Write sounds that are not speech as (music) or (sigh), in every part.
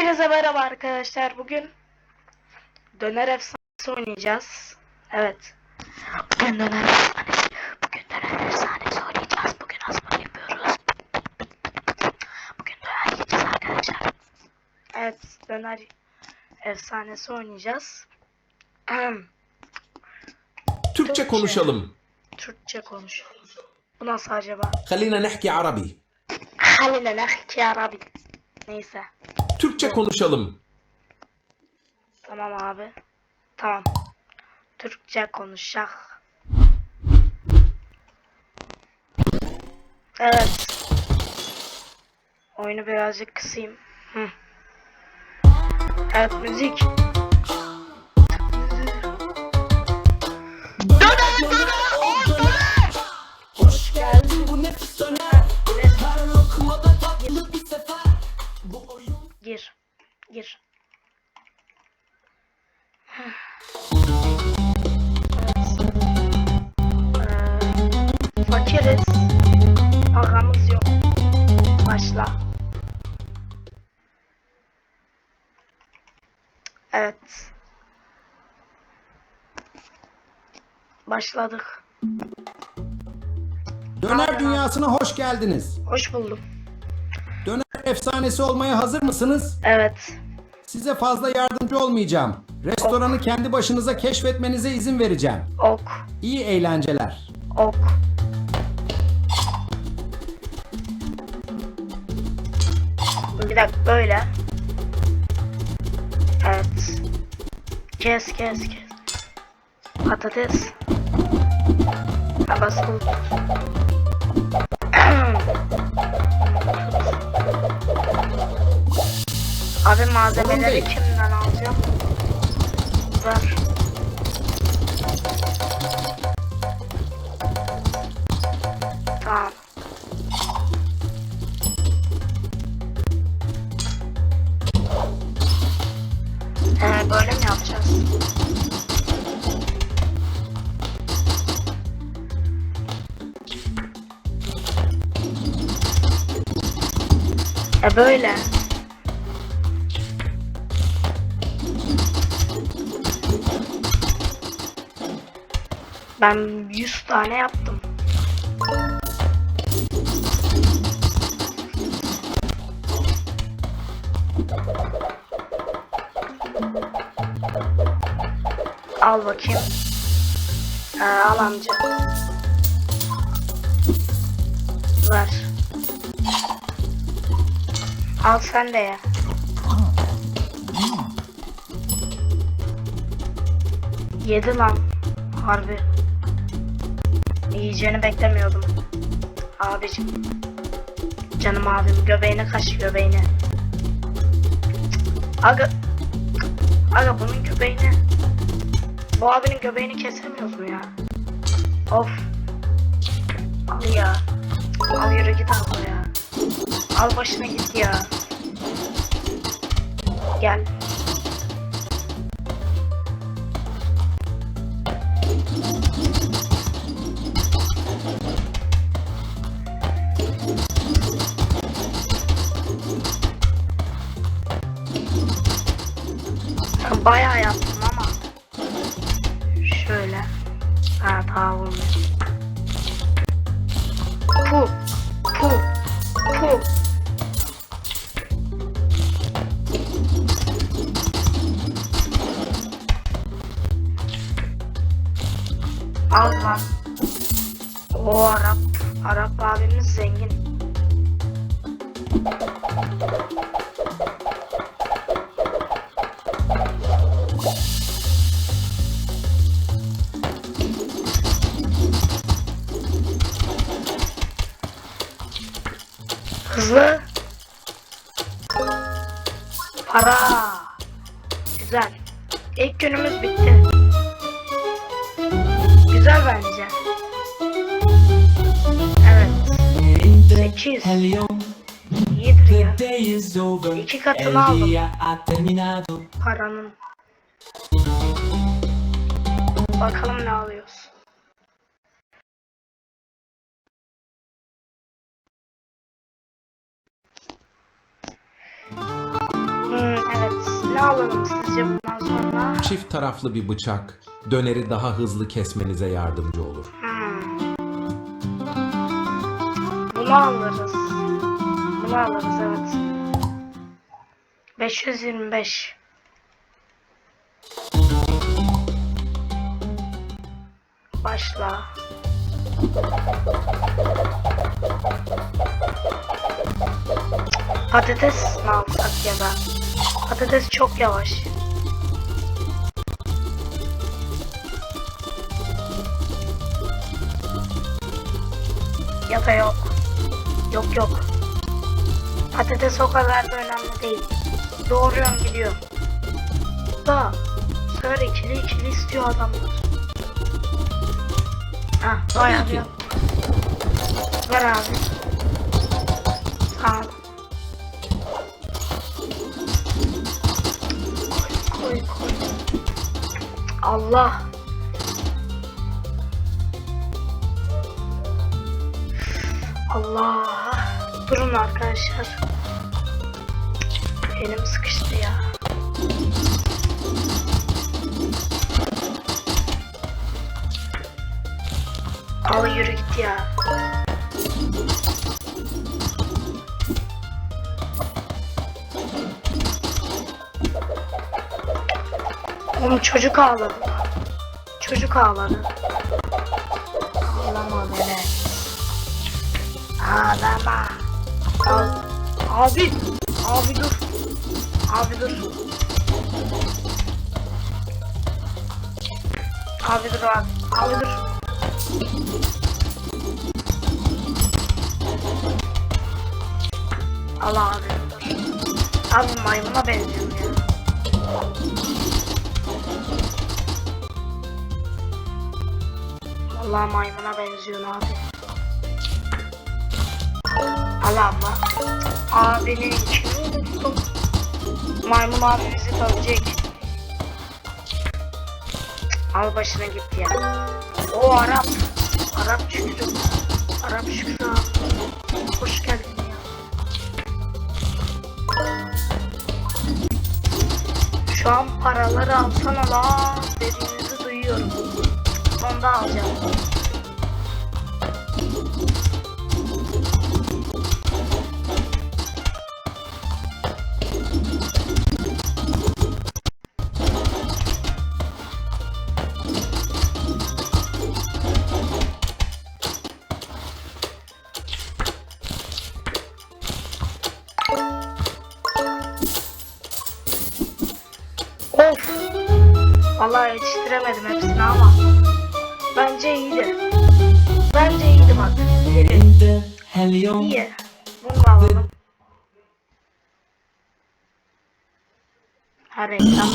Hepinize merhaba arkadaşlar. Bugün döner efsanesi oynayacağız. Evet. Bugün döner efsanesi. Bugün döner efsanesi oynayacağız. Bugün asma yapıyoruz. Bugün döner yiyeceğiz arkadaşlar. Evet, döner efsanesi oynayacağız. (clears throat) Ahem, Türkçe Türkçe. konuşalım. Türkçe konuşalım. Bu nasıl acaba? خلينا نحكي عربي. Haline nahki Arabi. Neyse. Türkçe konuşalım. Tamam abi. Tamam. Türkçe konuşacak. Evet. Oyunu birazcık kısayım. Hı. Evet müzik. Başladık. Döner dünyasına hoş geldiniz. Hoş buldum. Döner efsanesi olmaya hazır mısınız? Evet. Size fazla yardımcı olmayacağım. Restoranı kendi başınıza keşfetmenize izin vereceğim. Ok. İyi eğlenceler. Ok. Bir dakika böyle. Evet. Kes kes kes. Patates. Basılı. Abi malzemeleri kimden alacağım? Ver. Tamam. E böyle. Ben 100 tane yaptım. Al bakayım. Ee, al amca. Ver. Al sen de ye. Yedi lan. Harbi. Yiyeceğini beklemiyordum. Abicim. Canım abim göbeğine kaç göbeğine. Aga. Aga bunun göbeğini. Bu abinin göbeğini kesemiyoruz mu ya? Of. Al ya. Al yürü git abla ya. Al başına git ya. Gel. Bayağı yaptım Al. O Arap. Arap abimiz zengin. Hızlı. Para. Güzel. İlk günümüz bitti güzel bence. Evet. 8. 7 riyal. İki katını aldım. Paranın. Bakalım ne alıyoruz. Hmm, evet. Ne alalım sizce bundan sonra? Çift taraflı bir bıçak döneri daha hızlı kesmenize yardımcı olur. Hmm. Bunu alırız. Bunu alırız evet. 525. Başla. Patates mi alsak ya da? Patates çok yavaş. Ya da yok. Yok yok. Patates o kadar da önemli değil. Doğruyorum gidiyor. Da sefer ikili ikili istiyor adamlar. Ha bayağı bir. Ver abi. Tamam. Koy koy. Allah. Allah. Durun arkadaşlar. Elim sıkıştı ya. Al yürü git ya. Oğlum çocuk ağladı. Çocuk ağladı. Abi. Abi dur. Abi dur. Abi dur abi. Abi dur. Al abi dur. Abi maymuna benziyorum ya. Vallahi maymuna benziyorsun abi. Al abla. Abinin. Maymun abi bizi dövecek. Al başına git ya. O Arap. Arap Şükrü. Arap Şükrü abi. Hoş geldin. Şu an paraları alsana lan dediğinizi duyuyorum. Onu da alacağım. Vallahi yetiştiremedim hepsini ama. Bence iyiydi. Bence iyiydi bak. İyi. Bunu da alalım. Ha reklam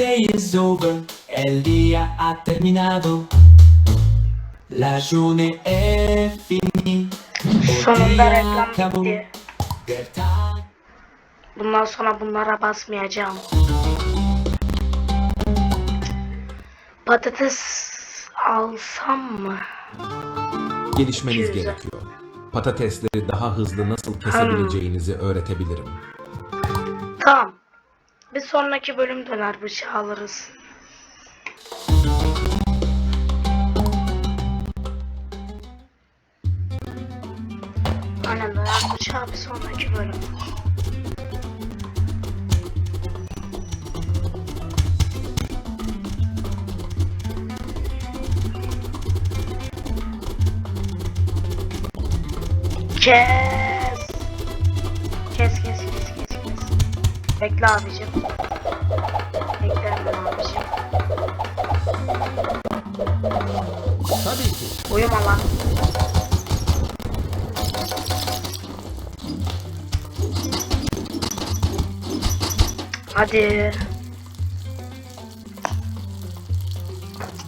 Day is over, el día ha terminado. La journée est finie. Sonunda reklam bitti. Bundan sonra bunlara basmayacağım. Patates alsam mı? Gelişmeniz Güzel. gerekiyor. Patatesleri daha hızlı nasıl kesebileceğinizi öğretebilirim. Bir sonraki bölüm döner bıçağı alırız. Aynen döner bıçağı bir sonraki bölüm. Kes. Bekle abicim. Bekle hemen abicim. Tabii ki. Uyuma lan. Hadi.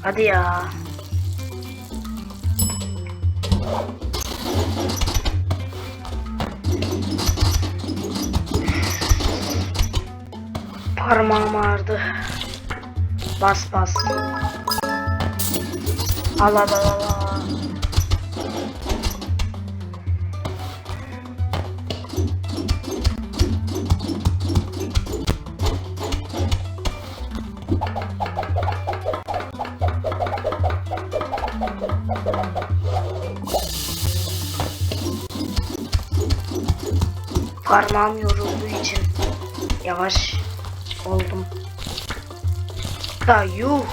Hadi ya. Parmağım ağrıdı. Bas bas. Allah Allah Allah. Parmağım yorulduğu için yavaş oldum. Ya yuh.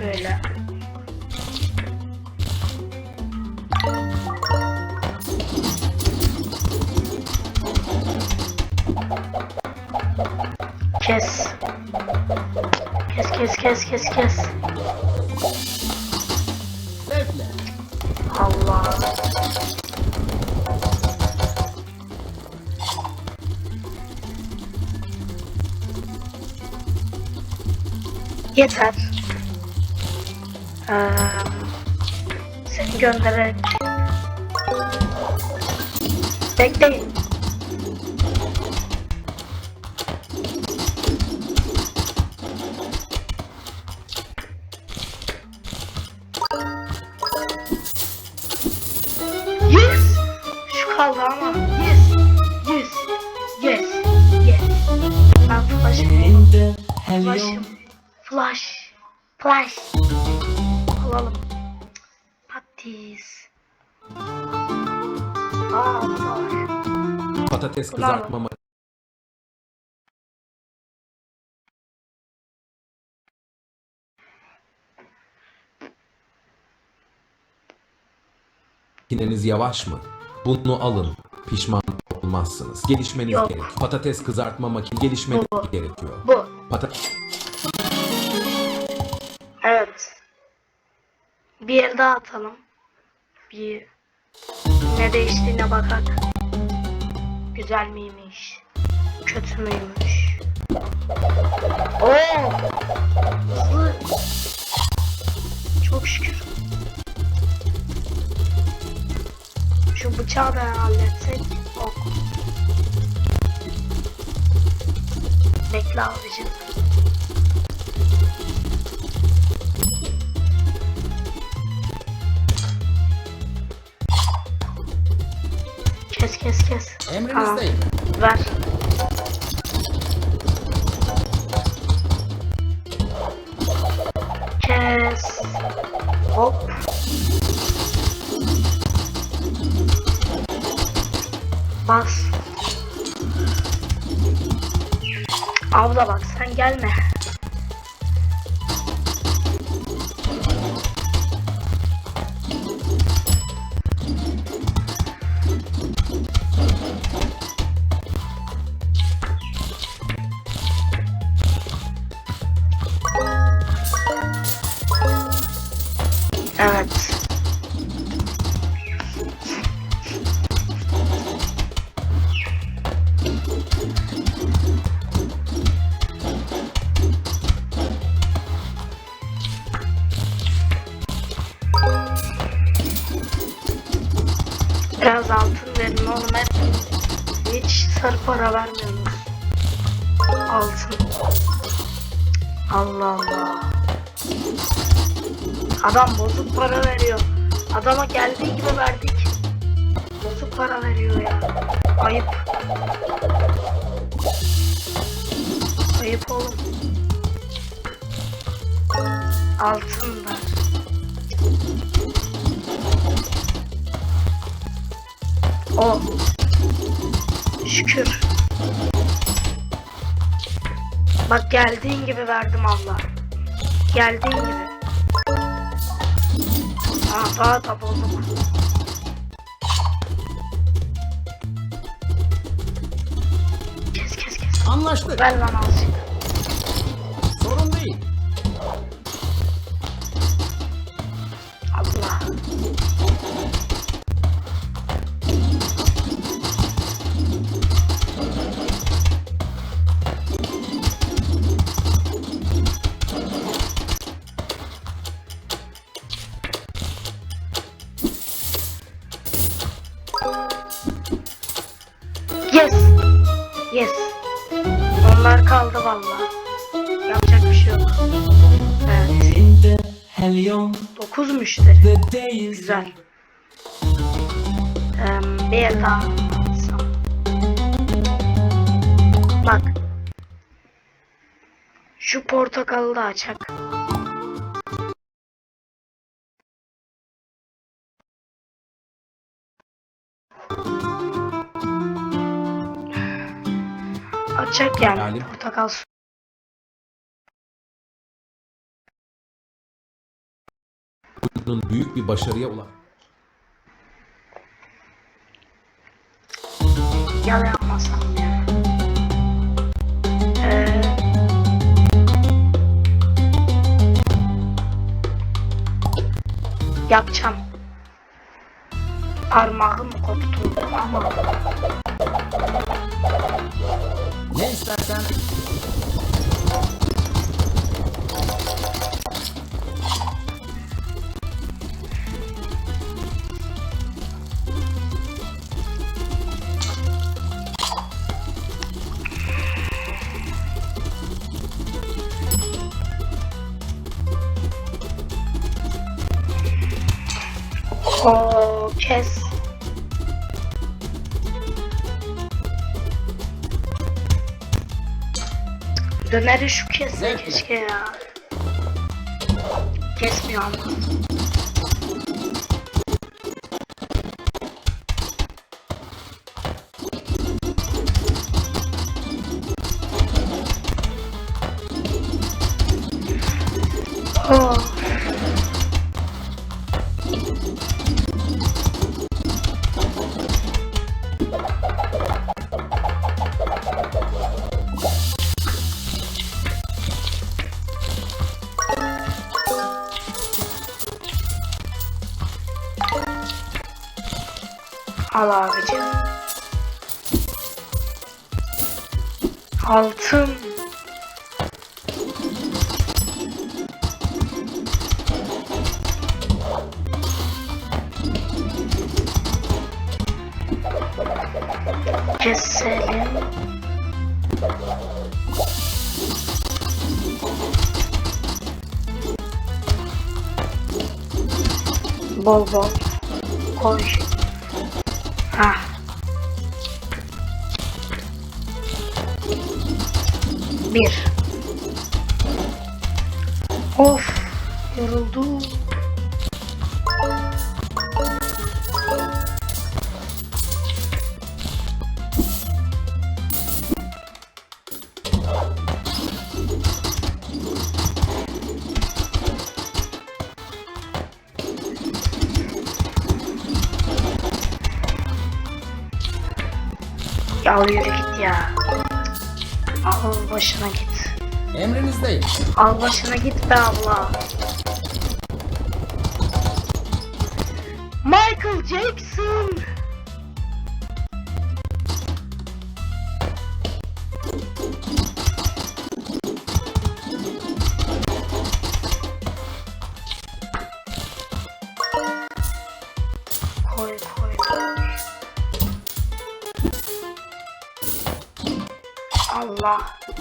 Şöyle. Kes. Kes kes kes kes kes. Allah. Yeter. seni Take this. Kızartma makineniz yavaş mı? Bunu alın. Pişman olmazsınız. Gelişmeniz Yok. gerekiyor. Patates kızartma makine gelişmeniz Bu, gerekiyor. Bu. Patates Evet. Bir yer daha atalım. Bir ne değiştiğine bakak. Güzel miymiş? Kötü müymüş? Oo! Hızlı. Çok şükür. Şu bıçağı da halletsek. Ok. Bekle abicim. Kes kes kes. Emrinizdeyim. Ver. Kes. Hop. Bas. Abla bak sen gelme. Evet. Ayıp. Ayıp oğlum. Altın da. O. Şükür. Bak geldiğin gibi verdim Allah. Geldiğin gibi. Aa daha da bozuk. Anlaştık. Ver lan azıcık. 9 müşteri. The day is Güzel. Ee, bir alsam. Bak. Şu portakalı da açak. Açak yani portakal su. Bunun büyük bir başarıya ulaşması. Yalayamazsam ya. Ee, yapacağım. Parmağım koptu ama Ne istersen Döneri şu kesse keşke ya. Kesmiyor ama. Al abicim. Altın. Keselim. Bol bol koy. Ha. Bir. Of. Yoruldum. Ya yürü git ya. Al başına git. emrinizdeyim. Al başına git be abla. Michael Jackson. 怎么了。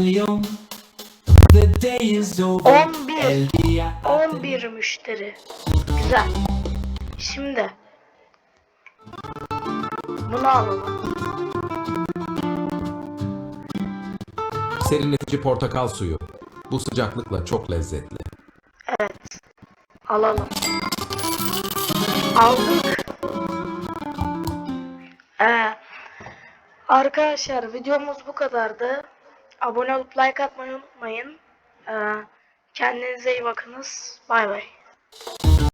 Helium The day is over 11. El día 11 müşteri. Güzel. Şimdi bunu alalım. Serinletici portakal suyu. Bu sıcaklıkla çok lezzetli. Evet. Alalım. Aldık. Ee, arkadaşlar videomuz bu kadardı. Abone olup like atmayı unutmayın. Ee, kendinize iyi bakınız. Bay bay.